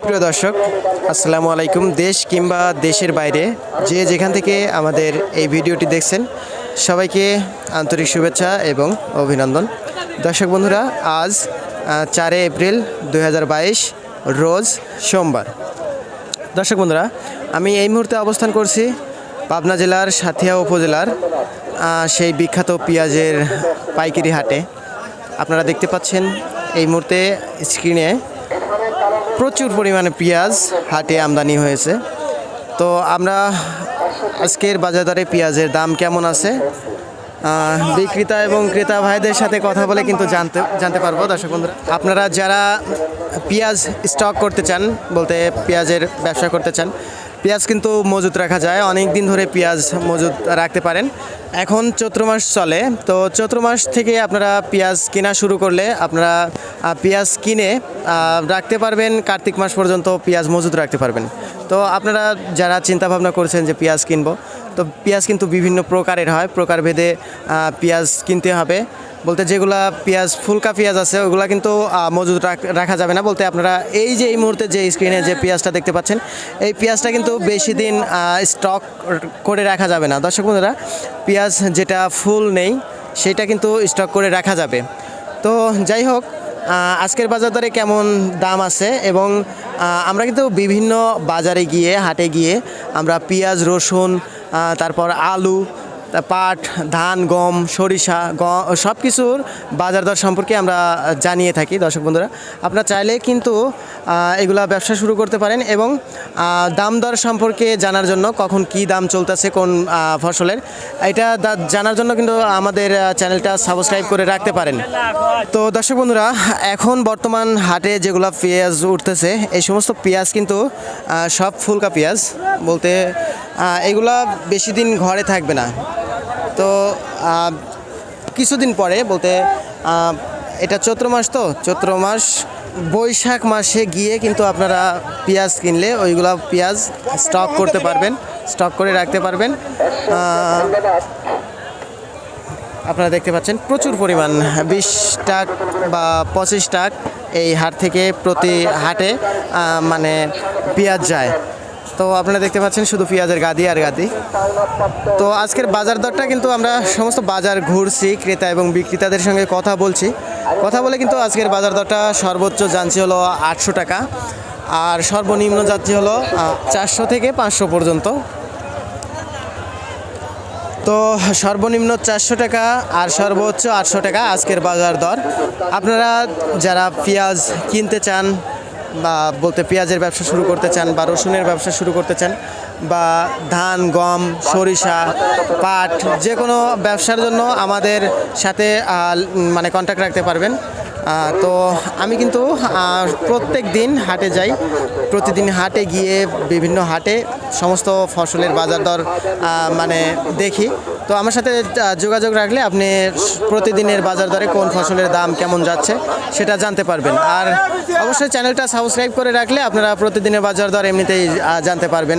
প্রিয় দর্শক, আসসালামু আলাইকুম। দেশ কিংবা দেশের বাইরে যে যেখান থেকে আমাদের এই ভিডিওটি দেখছেন, সবাইকে আন্তরিক শুভেচ্ছা এবং অভিনন্দন। দর্শক বন্ধুরা, আজ চারে এপ্রিল দু হাজার বাইশ, রোজ সোমবার। দর্শক বন্ধুরা, আমি এই মুহূর্তে অবস্থান করছি পাবনা জেলার সাথিয়া উপজেলার সেই বিখ্যাত পেঁয়াজের পাইকারি হাটে। আপনারা দেখতে পাচ্ছেন এই মুহূর্তে স্ক্রিনে প্রচুর পরিমাণে পেঁয়াজ হাটে আমদানি হয়েছে। তো আমরা আজকের বাজারে পেঁয়াজের দাম কেমন আছে? বিক্রেতা এবং ক্রেতা ভাইদের সাথে কথা বলে কিন্তু জানতে জানতে পারব। দর্শক বন্ধুরা, আপনারা যারা পেঁয়াজ স্টক করতে চান, বলতে পেঁয়াজের ব্যবসা করতে চান, পেঁয়াজ কিন্তু মজুত রাখা যায়। অনেক দিন ধরে পেঁয়াজ মজুত রাখতে পারেন। এখন চৈত্র মাস চলে, তো চৈত্র মাস থেকে আপনারা পেঁয়াজ কেনা শুরু করলে আপনারা পেঁয়াজ কিনে রাখতে পারবেন, কার্তিক মাস পর্যন্ত পেঁয়াজ মজুত রাখতে পারবেন। তো আপনারা যারা চিন্তা ভাবনা করছেন যে পেঁয়াজ কিনবো, তো পেঁয়াজ কিন্তু বিভিন্ন প্রকারের হয়, প্রকারভেদে পেঁয়াজ কিনতে হবে। বলতে যেগুলা পেঁয়াজ, ফুলকা পেঁয়াজ আছে, ওগুলা কিন্তু রাখ- রাখা যাবে না। বলতে আপনারা এই যে, এই মুহূর্তে যে স্ক্রিনে যে পেঁয়াজটা দেখতে পাচ্ছেন, এই পেঁয়াজটা কিন্তু বেশি দিন স্টক করে রাখা যাবে না। দর্শক বন্ধুরা পেঁয়াজ যেটা ফুল নেই, সেটা কিন্তু স্টক করে রাখা যাবে। তো যাই হোক আজকের বাজার দরে কেমন দাম আছে এবং আমরা কিন্তু বিভিন্ন বাজারে গিয়ে, হাটে গিয়ে আমরা পেঁয়াজ, রসুন তারপর আলু পাট, ধান, গম, সরিষা সব কিছুর বাজার দর সম্পর্কে আমরা জানিয়ে থাকি, দর্শক বন্ধুরা। আপনারা চাইলে কিন্তু এগুলা ব্যবসা শুরু করতে পারেন এবং দাম দর সম্পর্কে জানার জন্য কখন কি দাম চলতেছে, কোন ফসলের, এটা জানার জন্য কিন্তু আমাদের চ্যানেলটা সাবস্ক্রাইব করে রাখতে পারেন। তো দর্শক বন্ধুরা, এখন বর্তমান হাটে যেগুলো পেঁয়াজ উঠতেছে, এই সমস্ত পেঁয়াজ কিন্তু সব ফুলকা পেঁয়াজ বলতে এগুলা বেশি দিন ঘরে থাকবে না। তো কিছুদিন পরে বলতে এটা চৈত্র মাস তো, চৈত্র মাস, বৈশাখ মাসে গিয়ে কিন্তু আপনারা পেঁয়াজ কিনলে ওইগুলা পেঁয়াজ স্টক করতে পারবেন, স্টক করে রাখতে পারবেন। আপনারা দেখতে পাচ্ছেন প্রচুর পরিমাণ বিশ টাক বা পঁচিশ টাক এই হাট থেকে প্রতি হাটে মানে পেঁয়াজ যায়। তো আপনারা দেখতে পাচ্ছেন শুধু পেঁয়াজের গাদি আর গাদি। তো আজকের বাজার দরটা কিন্তু আমরা সমস্ত বাজার ঘুরছি, ক্রেতা এবং বিক্রেতাদের সঙ্গে কথা বলছি। কথা বলে কিন্তু আজকের বাজার দরটা সর্বোচ্চ জানছি হলো আটশো টাকা। আর সর্বনিম্ন যাচ্ছি হলো চারশো থেকে পাঁচশো পর্যন্ত। তো সর্বনিম্ন চারশো টাকা আর সর্বোচ্চ আটশো টাকা আজকের বাজার দর। আপনারা যারা পেঁয়াজ কিনতে চান বা বলতে পেঁয়াজের ব্যবসা শুরু করতে চান বা রসুনের ব্যবসা শুরু করতে চান বা ধান, গম, সরিষা, পাট, যে কোনো ব্যবসার জন্য আমাদের সাথে মানে কন্ট্যাক্ট রাখতে পারবেন। তো আমি কিন্তু প্রত্যেক দিন হাটে যাই। প্রতিদিন হাটে গিয়ে বিভিন্ন হাটে সমস্ত ফসলের বাজার দর মানে দেখি। তো আমার সাথে যোগাযোগ রাখলে আপনি প্রতিদিনের বাজার দরে কোন ফসলের দাম কেমন যাচ্ছে সেটা জানতে পারবেন। আর অবশ্যই চ্যানেলটা সাবস্ক্রাইব করে রাখলে আপনারা প্রতিদিনের বাজার দর এমনিতেই জানতে পারবেন।